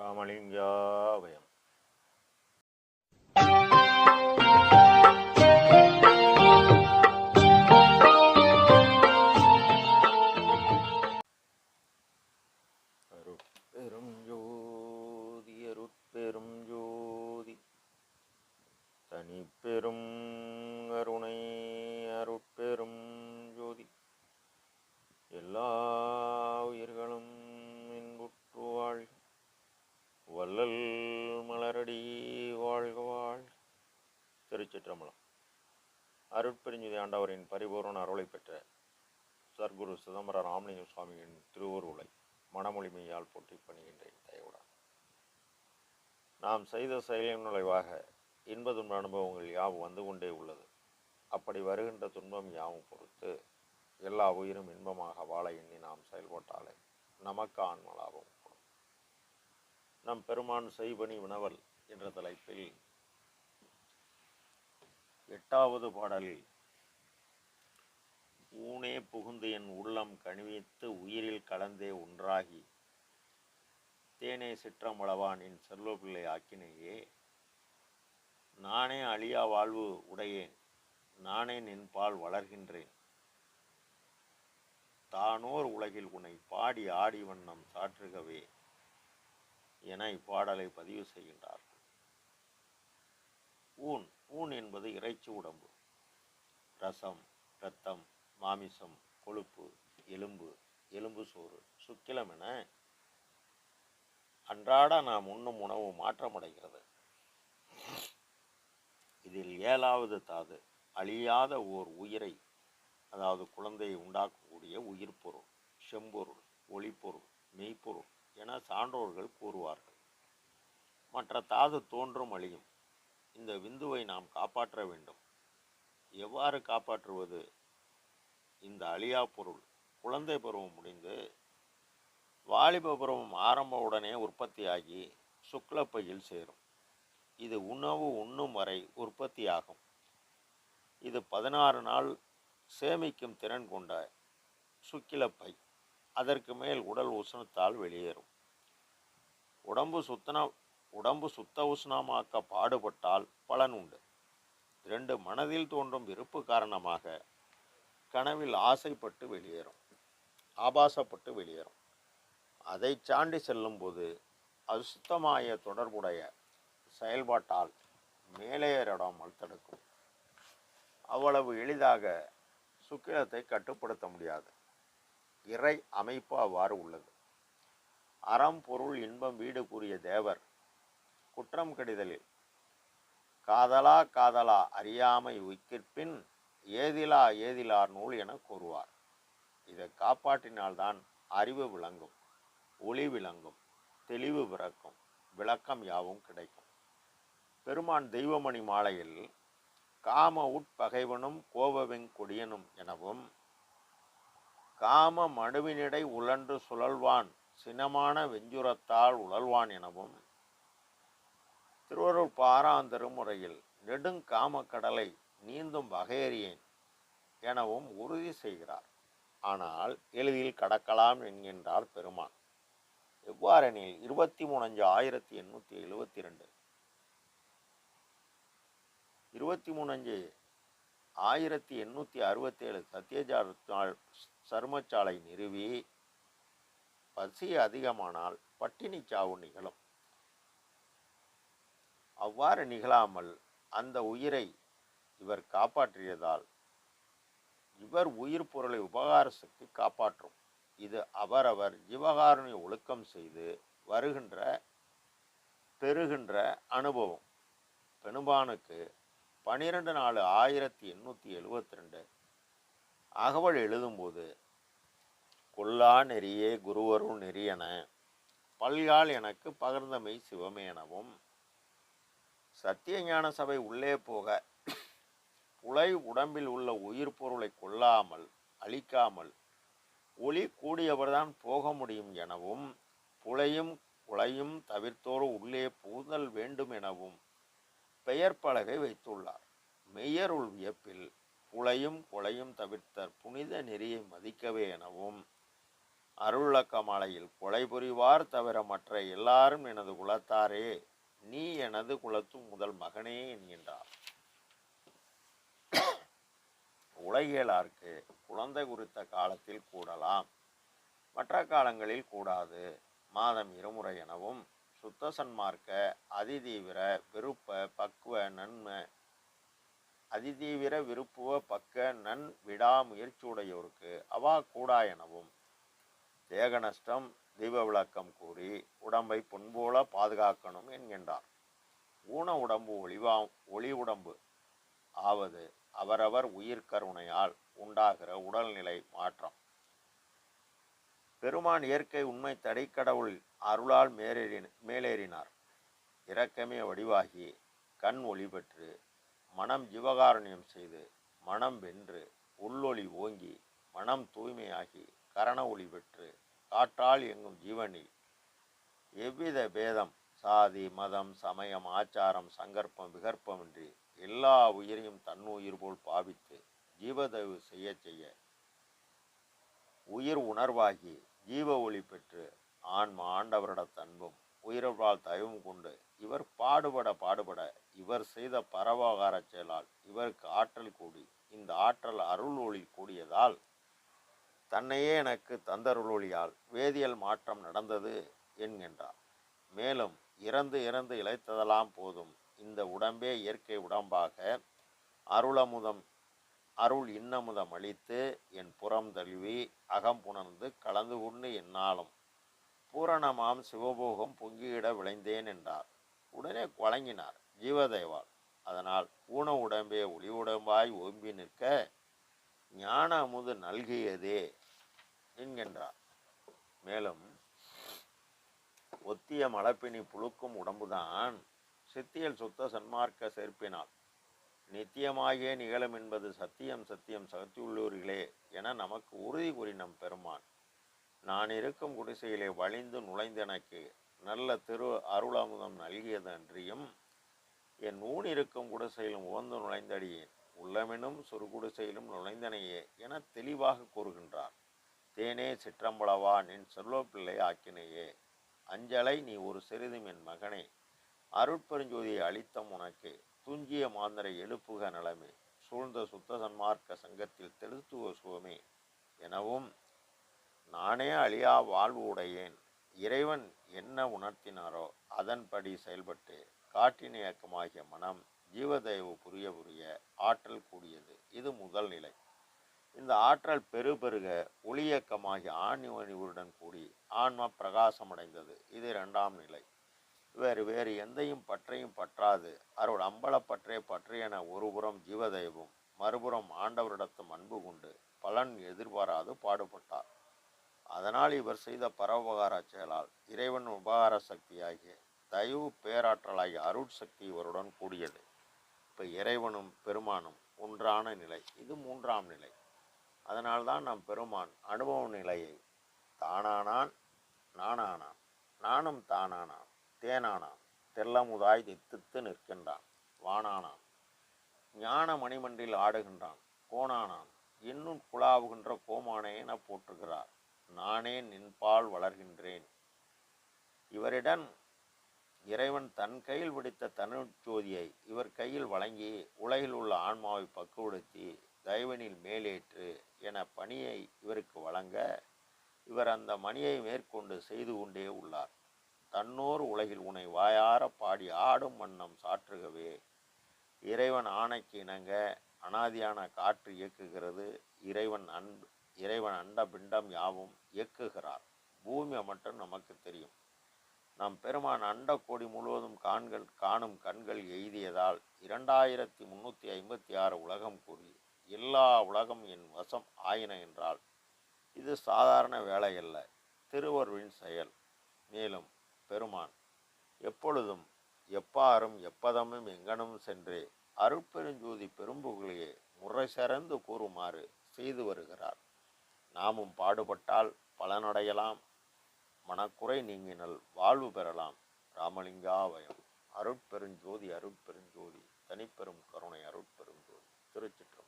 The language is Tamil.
ராமலிங்காவயம் திருச்சிற்றம்பலம். அருட்பெருஞ்சுதி ஆண்டவரின் பரிபூர்ண அருளை பெற்ற சர்க்குரு சிதம்பர ராமலிங்க சுவாமியின் திருவுருளை மனமொழிமையால் போட்டி பணிகின்றேன் தயவுடன் நாம் செய்த செயலின் நுழைவாக இன்ப துன்ப அனுபவங்கள் யாவும் வந்து கொண்டே உள்ளது. அப்படி வருகின்ற துன்பம் யாவும் பொறுத்து எல்லா உயிரும் இன்பமாக வாழ எண்ணி நாம் செயல்பட்டாலே நமக்கு ஆன்ம லாபம் கூடும் நம் பெருமான் செய்பணி வினவல் என்ற தலைப்பில் எட்டாவது பாடலில் ஊனே புகுந்து என் உள்ளம் கணிவித்து உயிரில் கலந்தே ஒன்றாகி தேனே சிற்றமளவான் என் செல்வப்பிள்ளை ஆக்கினையே நானே அழியா வாழ்வு உடையேன் நானே நின்பால் வளர்கின்றேன். தானோர் உலகில் உன்னை பாடி ஆடி வண்ணம் சாற்றுகவே என இப்பாடலை பதிவு செய்கின்றார். ஊன். ஊன் என்பது இறைச்சி உடம்பு. ரசம் இரத்தம் மாமிசம் கொழுப்பு எலும்பு எலும்பு சோறு சுக்கிலம் என அன்றாட நாம் உண்ணும் உணவு மாற்றமடைகிறது. இதில் ஏழாவது தாது அழியாத ஓர் உயிரை அதாவது குழந்தையை உண்டாக்கக்கூடிய உயிர் பொருள் செம்பொருள் ஒளிப்பொருள் மெய்ப்பொருள் என சான்றோர்கள் கூறுவார்கள். மற்ற தாது தோன்றும் அழியும். இந்த விந்துவை நாம் காப்பாற்ற வேண்டும். எவ்வாறு காப்பாற்றுவது? இந்த அழியா பொருள். குழந்தை பருவம் முடிந்து வாலிப பருவம் ஆரம்ப உடனே உற்பத்தியாகி சுக்லப்பையில் சேரும். இது உணவு உண்ணும் வரை உற்பத்தியாகும். இது பதினாறு நாள் சேமிக்கும் திறன் கொண்ட சுக்கிலப்பை அதற்கு மேல் உடல் உஷ்ணத்தால் வெளியேறும். உடம்பு சுத்தன உடம்பு சுத்த உஷ்ணமாக்க பாடுபட்டால் பலன் உண்டு. இரண்டு மனதில் தோன்றும் விருப்பு காரணமாக கனவில் ஆசைப்பட்டு வெளியேறும். ஆபாசப்பட்டு வெளியேறும். அதை சாண்டி செல்லும்போது அசுத்தமாய தொடர்புடைய செயல்பாட்டால் மேலேறிடாமல் தடுக்கும் அவ்வளவு எளிதாக சுக்கிரத்தை கட்டுப்படுத்த முடியாது. இறை அமைப்பு அவ்வாறு உள்ளது. அறம் பொருள் இன்பம் வீடு கூறிய தேவர் குற்றம் கடிதலில். காதலா காதலா அறியாமை உய்க்கிற்பின் ஏதிலா ஏதிலார் நூல் என கூறுவார். இதை காப்பாற்றினால்தான் அறிவு விளங்கும் ஒளி விளங்கும் தெளிவு பிறக்கும் விளக்கம் யாவும் கிடைக்கும். பெருமான் தெய்வமணி மாலையில் காம உட்பகைவனும் கோபவெங் கொடியனும் எனவும் காம மடுவினிடை உழன்று சுழல்வான் சினமான வெஞ்சுரத்தால் உழல்வான் எனவும் திருவருள் பாரான் திருமுறையில் நெடுங்காமக்கடலை நீந்தும் வகையறியேன் எனவும் உறுதி செய்கிறார். ஆனால் எளிதில் கடக்கலாம் என்கின்றார் பெருமான். எவ்வாறெனில் இருபத்தி மூணஞ்சு ஆயிரத்தி எண்ணூற்றி எழுபத்தி ரெண்டு இருபத்தி மூணஞ்சு ஆயிரத்தி எண்ணூற்றி அறுபத்தேழு சத்யஜால் சர்மச்சாலை நிறுவி பசி அதிகமானால் பட்டினி சாவு நிகழும். அவ்வாறு நிகழாமல் அந்த உயிரை இவர் காப்பாற்றியதால் இவர் உயிர் பொருளை உபகார சக்தி காப்பாற்றும். இது அவரவர் ஜீவகாருண்ய ஒழுக்கம் செய்து வருகின்ற பெறுகின்ற அனுபவம். பெணுபானுக்கு பனிரெண்டு நாலு ஆயிரத்தி எண்ணூற்றி எழுபத்தி ரெண்டு அகவல் எழுதும்போது கொல்லா நெறியே குருவரும் நெறியன பல்கால் எனக்கு பகிர்ந்தமை சிவமேனவும் எனவும் சத்தியஞான சபை உள்ளே போக புலை உடம்பில் உள்ள உயிர் பொருளை கொல்லாமல் அழிக்காமல் ஒளி கூடியவர்தான் போக முடியும் எனவும் புலையும் குலையும் தவிர்த்தோர் உள்ளே புகுதல் வேண்டும் எனவும் பெயர் பலகை வைத்துள்ளார். மெய்யருள் வியப்பில் புலையும் கொலையும் தவிர்த்த புனித நெறியை மதிக்கவே எனவும் அருளக்க மாலையில் கொலை புரிவார் தவிர மற்ற எல்லாரும் எனது குலத்தாரே நீ எனது குலத்தும் முதல் மகனே என்கின்றார். உலகியலார்க்கு குழந்தை குறித்த காலத்தில் கூடலாம். மற்ற காலங்களில் கூடாது. மாதம் இருமுறை எனவும் சுத்த சன்மார்க்க அதிதீவிர விருப்ப பக்குவ நன்மை அதிதீவிர விருப்புவ பக்க நன் விடாமுயற்சியுடையோருக்கு அவா கூடா எனவும் தேக நஷ்டம் தீப விளக்கம் கூறி உடம்பை பொன்போல பாதுகாக்கணும் என்கின்றார். ஊன உடம்பு ஒளிவா ஒளி உடம்பு ஆவது அவரவர் உயிர் கருணையால் உண்டாகிற உடல்நிலை மாற்றம். பெருமான் இயற்கை உண்மை தடைக்கடவுள் அருளால் மேலேறி மேலேறினார். இரக்கமே வடிவாகி கண் ஒளி பெற்று மனம் ஜீவகாரண்யம் செய்து மனம் வென்று உள்ளொளி ஓங்கி மனம் தூய்மையாகி கரண ஒளி பெற்று காற்றால் எங்கும் ஜீவனில் எவ்வித பேதம் சாதி மதம் சமயம் ஆச்சாரம் சங்கற்பம் விகற்பமின்றி எல்லா உயிரையும் தன்னுயிர் போல் பாவித்து ஜீவதவு செய்ய செய்ய உயிர் உணர்வாகி ஜீவ ஒளி பெற்று ஆன்மா ஆண்டவரிட தன்பும் உயிரவால் தயவும் கொண்டு இவர் பாடுபட பாடுபட இவர் செய்த பரவாகார செயலால் இவருக்கு ஆற்றல் கூடி இந்த ஆற்றல் அருள் ஒளி கூடியதால் தன்னையே எனக்கு தந்தருளொழியால் வேதியியல் மாற்றம் நடந்தது என்கின்றார். மேலும் இறந்து இறந்து இழைத்ததெல்லாம் போதும். இந்த உடம்பே இயற்கை உடம்பாக அருளமுதம் அருள் இன்னமுதம் அளித்து என் புறம் தழுவி அகம் புணர்ந்து கலந்து கொண்டு என்னாலும் பூரணமாம் சிவபோகம் பொங்கியிட விளைந்தேன் என்றார். உடனே வழங்கினார் ஜீவதேவால். அதனால் ஊன உடம்பே ஒளி உடம்பாய் ஓம்பி நிற்க ஞான அமுது நல்கியதே என்கின்றார் மேலும் ஒத்திய மலப்பினி புழுக்கும் உடம்புதான் சித்தியல் சுத்த சன்மார்க்க சேர்ப்பினால். நித்தியமாகிய நிகழும் என்பது சத்தியம் சத்தியம் சகத்தியுள்ளூர்களே என நமக்கு உறுதி கூறி நம் பெருமான். நான் இருக்கும் குடிசையிலே வழிந்து நுழைந்தெனக்கு நல்ல திரு அருளாமுதம் நல்கியது அன்றியும் என் ஊன் இருக்கும் குடிசையிலும் உவந்து நுழைந்தடியேன். உள்ளமெனும் சொரு குடிசையிலும் நுழைந்தனையே என தெளிவாக கூறுகின்றார் தேனே சிற்றம்பளவா நின் செல்வப்பிள்ளை ஆக்கினையே. அஞ்சலை நீ ஒரு சிறிதும் என் மகனே. அருட்பெருஞ்சோதியை அளித்தம் உனக்கு. துஞ்சிய மாந்தரை எழுப்புக நலமே. சூழ்ந்த சுத்த சன்மார்க்க சங்கத்தில் தெழுத்துவ சுகமே. எனவும் நானே அழியா வாழ்வு உடையேன். இறைவன் என்ன உணர்த்தினாரோ அதன்படி செயல்பட்டு. காட்டின இயக்கமாகிய மனம் ஜீவதயவு புரிய புரிய ஆற்றல் கூடியது. இது முதல் நிலை. இந்த ஆற்றல் பெருபெருக ஒளியக்கமாகிய ஆணிவணிவுடன் கூடி ஆன்மா பிரகாசமடைந்தது. இது இரண்டாம் நிலை. வேறு வேறு எந்தையும் பற்றையும் பற்றாது. அருள் அம்பலப்பற்றே பற்றியென ஒருபுறம் ஜீவதெய்வம் மறுபுறம் ஆண்டவரிடத்தும் அன்பு கொண்டு பலன் எதிர்பாராது பாடுபட்டார். அதனால் இவர் செய்த பரோபகார செயலால் இறைவன் உபகார சக்தியாகிய தயவு பேராற்றலாகிய அருட்சக்தி இவருடன் கூடியது. இப்போ இறைவனும் பெருமானும் ஒன்றான நிலை. இது மூன்றாம் நிலை. அதனால்தான் நம் பெருமான் அனுபவ நிலையை தானானான் நானானான். நானும் தானானான் தேனானான். தெல்லமுதாய் தித்தித்து நிற்கின்றான் வானானான். ஞான மணிமன்றில் ஆடுகின்றான் கோணானான். இன்னும் குழாவுகின்ற கோமானே என போற்றுகிறார். நானே நின்பால் வளர்கின்றேன். இவரிடம் இறைவன் தன் கையில் பிடித்த தனுச்சோதியை இவர் கையில் வழங்கி உலகில் உள்ள ஆன்மாவை பக்குவடுத்தி தயவனில் மேலேற்று என பணியை இவருக்கு வழங்க இவர் அந்த மணியை மேற்கொண்டு செய்து கொண்டே உள்ளார். தன்னோர் உலகில் உனை வாயார பாடி ஆடும் வண்ணம் சாற்றுகவே இறைவன் ஆணைக்கு இணங்க அனாதியான காற்று இயக்குகிறது. இறைவன் அன்பு இறைவன் அண்ட பிண்டம் யாவும் இயக்குகிறார். பூமி மட்டும் நமக்கு தெரியும். நம் பெருமான் அண்ட கோடி முழுவதும் காண்கள் காணும் கண்கள் எய்தியதால் இரண்டாயிரத்தி முன்னூற்றி ஐம்பத்தி ஆறு உலகம் கூறி எல்லா உலகம் என் வசம் ஆயின என்றால் இது சாதாரண வேலையல்ல. திருவருவின் செயல். மேலும் பெருமான் எப்பொழுதும் எப்பாரும் எப்பதமும் எங்கனும் சென்று அருட்பெருஞ்சோதி பெரும்புகளையே முறை சிறந்து கூறுமாறு செய்து வருகிறார். நாமும் பாடுபட்டால் பலனடையலாம். மனக்குறை நீங்கினால் வாழ்வு பெறலாம். ராமலிங்காவயம் அருட்பெருஞ்சோதி அருட்பெருஞ்சோதி தனிப்பெரும் கருணை அருட்பெருஞ்சோதி. திருச்சிட்டு